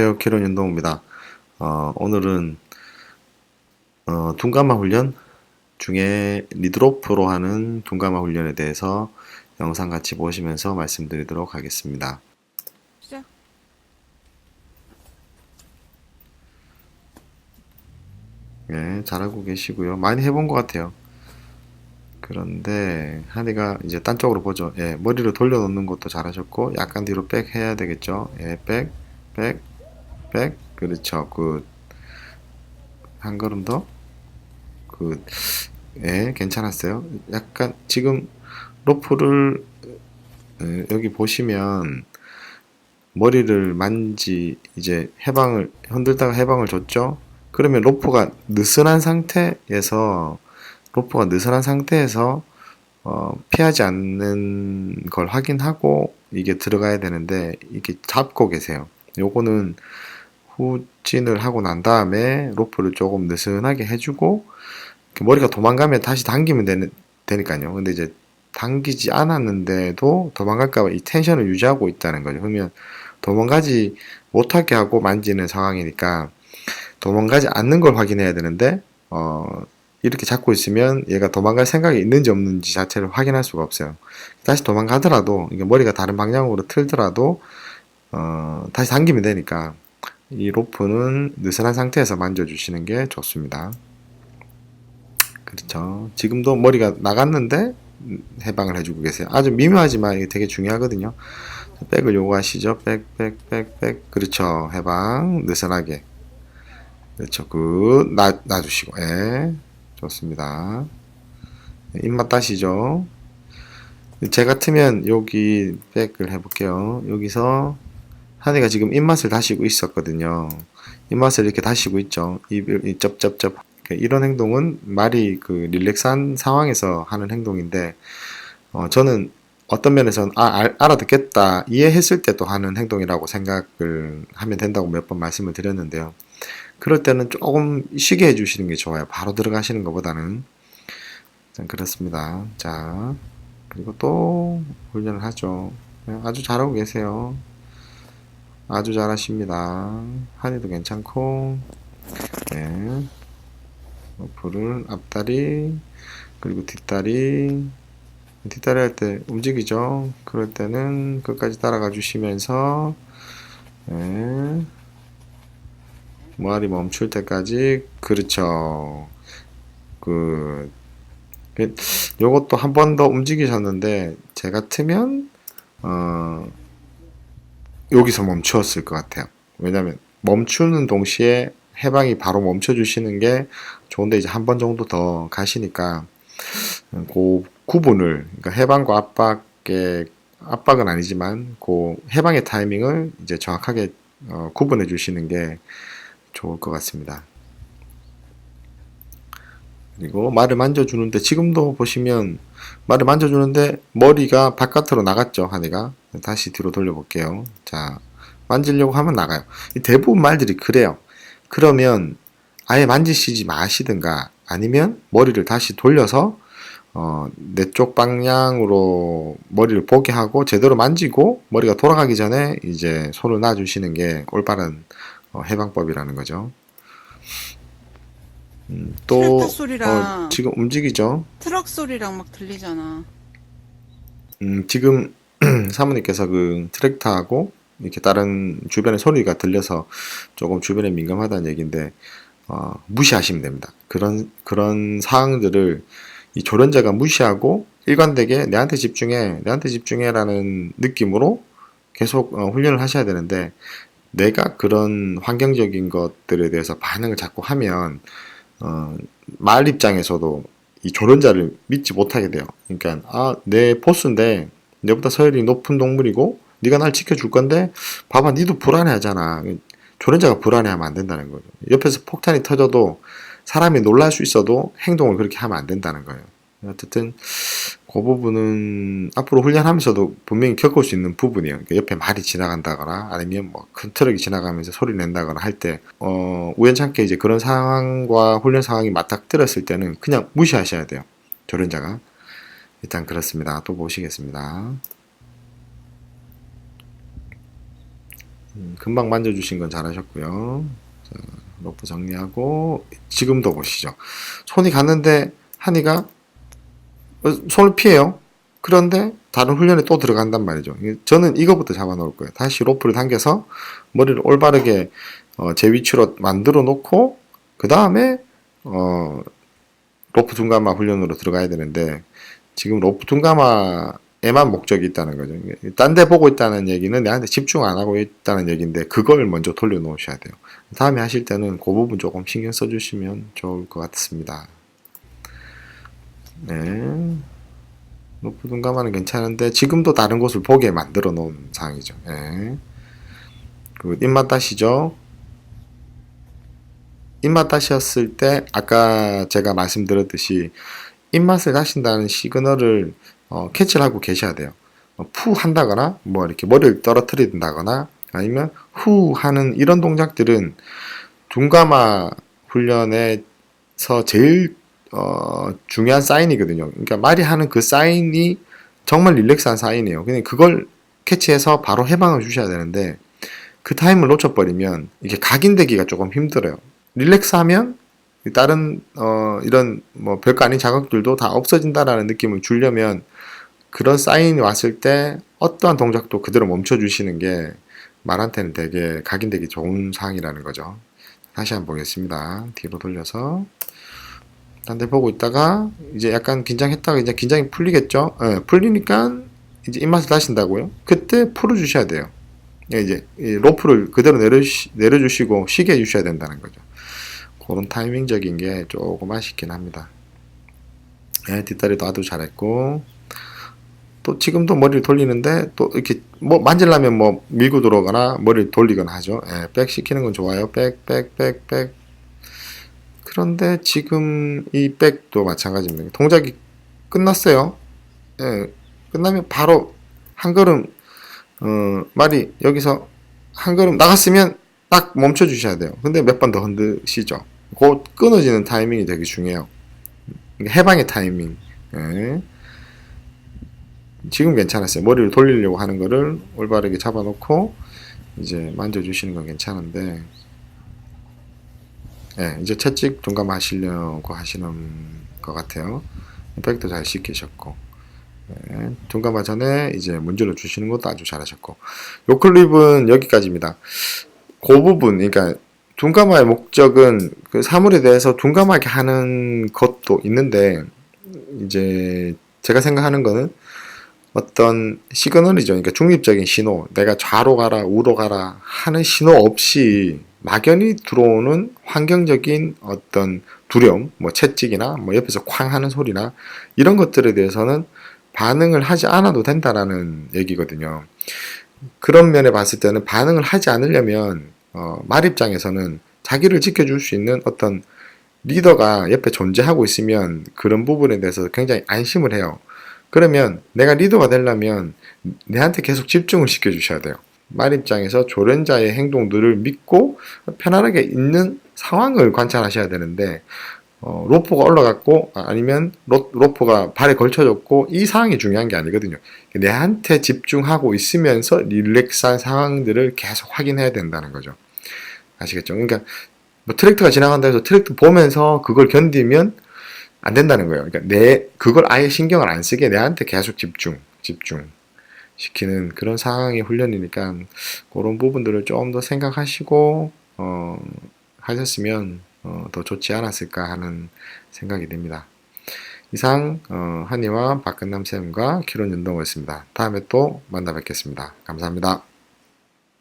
안녕하세요. 키론 윤동호입니다. 어, 오늘은 어, 둔감화 훈련 중에 리드로프로 하는 둔감화 훈련에 대해서 영상 같이 보시면서 말씀드리도록 하겠습니다. 시작. 예, 잘하고 계시고요. 많이 해본 것 같아요. 그런데 한이가 이제 딴 쪽으로 보죠. 예, 머리를 돌려 놓는 것도 잘하셨고 약간 뒤로 백 해야 되겠죠. 예, 백, 백, 백. 그렇죠. 그한 걸음 더. 그 예, 괜찮았어요. 약간 지금 로프를 예, 여기 보시면 머리를 만지 이제 해방을 흔들다가 해방을 줬죠. 그러면 로프가 느슨한 상태에서 로프가 느슨한 상태에서 어, 피하지 않는 걸 확인하고 이게 들어가야 되는데 이게 잡고 계세요. 요거는 후진을 하고 난 다음에 로프를 조금 느슨하게 해주고 그 머리가 도망가면 다시 당기면 되는, 되니까요. 근데 이제 당기지 않았는데도 도망갈까봐 이 텐션을 유지하고 있다는 거죠. 그러면 도망가지 못하게 하고 만지는 상황이니까 도망가지 않는 걸 확인해야 되는데 어, 이렇게 잡고 있으면 얘가 도망갈 생각이 있는지 없는지 자체를 확인할 수가 없어요. 다시 도망가더라도 이게 머리가 다른 방향으로 틀더라도 어, 다시 당기면 되니까 이 로프는 느슨한 상태에서 만져주시는 게 좋습니다. 그렇죠. 지금도 머리가 나갔는데 해방을 해주고 계세요. 아주 미묘하지만 이게 되게 중요하거든요. 백을 요구하시죠. 백, 백, 백, 백. 그렇죠. 해방 느슨하게. 그렇죠. 그 놔, 놔주시고, 예. 좋습니다. 네, 입맛 따시죠. 제 같으면 여기 백을 해볼게요. 여기서 한이가 지금 입맛을 다시고 있었거든요. 입맛을 이렇게 다시고 있죠. 입을 이 쩝쩝쩝. 이런 행동은 말이 그 릴렉스한 상황에서 하는 행동인데, 어, 저는 어떤 면에서는 아, 알, 알아듣겠다, 이해했을 때또 하는 행동이라고 생각을 하면 된다고 몇 번 말씀을 드렸는데요. 그럴 때는 조금 쉬게 해주시는 게 좋아요. 바로 들어가시는 것보다는. 자, 그렇습니다. 자, 그리고 또 훈련을 하죠. 네, 아주 잘하고 계세요. 아주 잘하십니다. 한이도 괜찮고, 네. 어플을 앞다리, 그리고 뒷다리, 뒷다리 할 때 움직이죠. 그럴 때는 끝까지 따라가 주시면서, 네. 모알이 멈출 때까지 그렇죠. 그 그, 요것도 한 번 더 움직이셨는데 제 같으면 어 여기서 멈추었을 것 같아요. 왜냐면 멈추는 동시에 해방이 바로 멈춰 주시는 게 좋은데 이제 한 번 정도 더 가시니까 그 구분을 그러니까 해방과 압박의 압박은 아니지만 그 해방의 타이밍을 이제 정확하게 어, 구분해 주시는 게 좋을 것 같습니다. 그리고 말을 만져주는데 지금도 보시면 말을 만져주는데 머리가 바깥으로 나갔죠 한이가. 다시 뒤로 돌려볼게요. 자 만지려고 하면 나가요. 대부분 말들이 그래요. 그러면 아예 만지시지 마시든가 아니면 머리를 다시 돌려서 어, 내 쪽 방향으로 머리를 보게 하고 제대로 만지고 머리가 돌아가기 전에 이제 손을 놔주시는 게 올바른 어, 해방법이라는 거죠. 음, 또 트랙터 소리랑 어, 지금 움직이죠. 트럭 소리랑 막 들리잖아. 음, 지금 사모님께서 그 트랙터하고 이렇게 다른 주변의 소리가 들려서 조금 주변에 민감하다는 얘기인데 어, 무시하시면 됩니다. 그런 그런 사항들을 이 조련자가 무시하고 일관되게 내한테 집중해, 내한테 집중해라는 느낌으로 계속 어, 훈련을 하셔야 되는데 내가 그런 환경적인 것들에 대해서 반응을 자꾸 하면 어, 말 입장에서도 이 조련자를 믿지 못하게 돼요. 그러니까 아, 내 보스인데 내보다 서열이 높은 동물이고 네가 날 지켜줄 건데 봐봐 니도 불안해하잖아. 조련자가 불안해하면 안 된다는 거죠. 옆에서 폭탄이 터져도 사람이 놀랄 수 있어도 행동을 그렇게 하면 안 된다는 거예요. 어쨌든 그 부분은 앞으로 훈련하면서도 분명히 겪을 수 있는 부분이에요. 그러니까 옆에 말이 지나간다거나 아니면 뭐 큰 트럭이 지나가면서 소리 낸다거나 할 때 어, 우연찮게 이제 그런 상황과 훈련 상황이 맞닥뜨렸을 때는 그냥 무시하셔야 돼요. 조련자가 일단 그렇습니다. 또 보시겠습니다. 음, 금방 만져주신 건 잘하셨고요. 자, 로프 정리하고 지금도 보시죠. 손이 갔는데 어, 손을 피해요. 그런데 다른 훈련에 또 들어간단 말이죠. 저는 이거부터 잡아놓을 거예요. 다시 로프를 당겨서 머리를 올바르게 어, 제 위치로 만들어 놓고 그 다음에 어, 로프 둔가마 훈련으로 들어가야 되는데 지금 로프 둔가마에만 목적이 있다는 거죠. 딴 데 보고 있다는 얘기는 내한테 집중 안 하고 있다는 얘기인데 그걸 먼저 돌려놓으셔야 돼요. 다음에 하실 때는 그 부분 조금 신경 써주시면 좋을 것 같습니다. 네. 로프 둔가마는 괜찮은데 지금도 다른 곳을 보게 만들어 놓은 상황이죠. 네. 그 입맛 다시죠. 입맛 다셨을 때 아까 제가 말씀드렸듯이 입맛을 다신다는 시그널을 어, 캐치를 하고 계셔야 돼요. 어, 푸 한다거나 뭐 이렇게 머리를 떨어뜨린다거나 아니면 후 하는 이런 동작들은 둔가마 훈련에서 제일 어, 중요한 사인이거든요. 그러니까 말이 하는 그 사인이 정말 릴렉스한 사인이에요. 그냥 그걸 캐치해서 바로 해방을 주셔야 되는데 그 타임을 놓쳐버리면 이게 각인되기가 조금 힘들어요. 릴렉스하면 다른 어, 이런 뭐 별거 아닌 자극들도 다 없어진다라는 느낌을 주려면 그런 사인이 왔을 때 어떠한 동작도 그대로 멈춰 주시는 게 말한테는 되게 각인되기 좋은 상황이라는 거죠. 다시 한번 보겠습니다. 뒤로 돌려서 딴데 보고 있다가 이제 약간 긴장했다가 이제 긴장이 풀리겠죠. 예, 풀리니까 이제 입맛을 다신다고요. 그때 풀어 주셔야 돼요. 예, 이제 이 로프를 그대로 내려 내려주시고 쉬게 해주셔야 된다는 거죠. 그런 타이밍적인 게 조금 아쉽긴 합니다. 예, 뒷다리도 아주 잘했고 또 지금도 머리를 돌리는데 또 이렇게 뭐 만질라면 뭐 밀고 들어오거나 머리를 돌리거나 하죠. 예, 백 시키는 건 좋아요. 백, 백, 백, 백. 그런데 지금 이 백도 마찬가지입니다. 동작이 끝났어요. 예, 끝나면 바로 한 걸음 어, 말이 여기서 한 걸음 나갔으면 딱 멈춰 주셔야 돼요. 근데 몇 번 더 흔드시죠. 곧 끊어지는 타이밍이 되게 중요해요. 이게 해방의 타이밍. 예. 지금 괜찮았어요. 머리를 돌리려고 하는 거를 올바르게 잡아놓고 이제 만져주시는 건 괜찮은데, 예, 이제 채찍 둔감하시려고 하시는 것 같아요. 백도 잘 시키셨고, 예, 둔감하 전에 이제 문질러 주시는 것도 아주 잘하셨고, 요 클립은 여기까지입니다. 그 부분, 그러니까 둔감화의 목적은 그 사물에 대해서 둔감하게 하는 것도 있는데 이제 제가 생각하는 거는 어떤 시그널이죠. 그러니까 중립적인 신호, 내가 좌로 가라, 우로 가라 하는 신호 없이 막연히 들어오는 환경적인 어떤 두려움, 뭐 채찍이나 뭐 옆에서 쾅 하는 소리나 이런 것들에 대해서는 반응을 하지 않아도 된다라는 얘기거든요. 그런 면에 봤을 때는 반응을 하지 않으려면 어, 말 입장에서는 자기를 지켜줄 수 있는 어떤 리더가 옆에 존재하고 있으면 그런 부분에 대해서 굉장히 안심을 해요. 그러면 내가 리더가 되려면 내한테 계속 집중을 시켜주셔야 돼요. 말 입장에서 조련자의 행동들을 믿고 편안하게 있는 상황을 관찰하셔야 되는데 어, 로프가 올라갔고 아, 아니면 로, 로프가 발에 걸쳐졌고 이 상황이 중요한 게 아니거든요. 내한테 집중하고 있으면서 릴렉스한 상황들을 계속 확인해야 된다는 거죠. 아시겠죠? 그러니까 뭐 트랙터가 지나간다 해서 트랙터 보면서 그걸 견디면 안 된다는 거예요. 그러니까 내 그걸 아예 신경을 안 쓰게 내한테 계속 집중, 집중 시키는 그런 상황의 훈련이니까 그런 부분들을 좀 더 생각하시고 어, 하셨으면 어, 더 좋지 않았을까 하는 생각이 듭니다. 이상 어, 한이와 박근남 쌤과 키론 윤동호였습니다. 다음에 또 만나 뵙겠습니다. 감사합니다.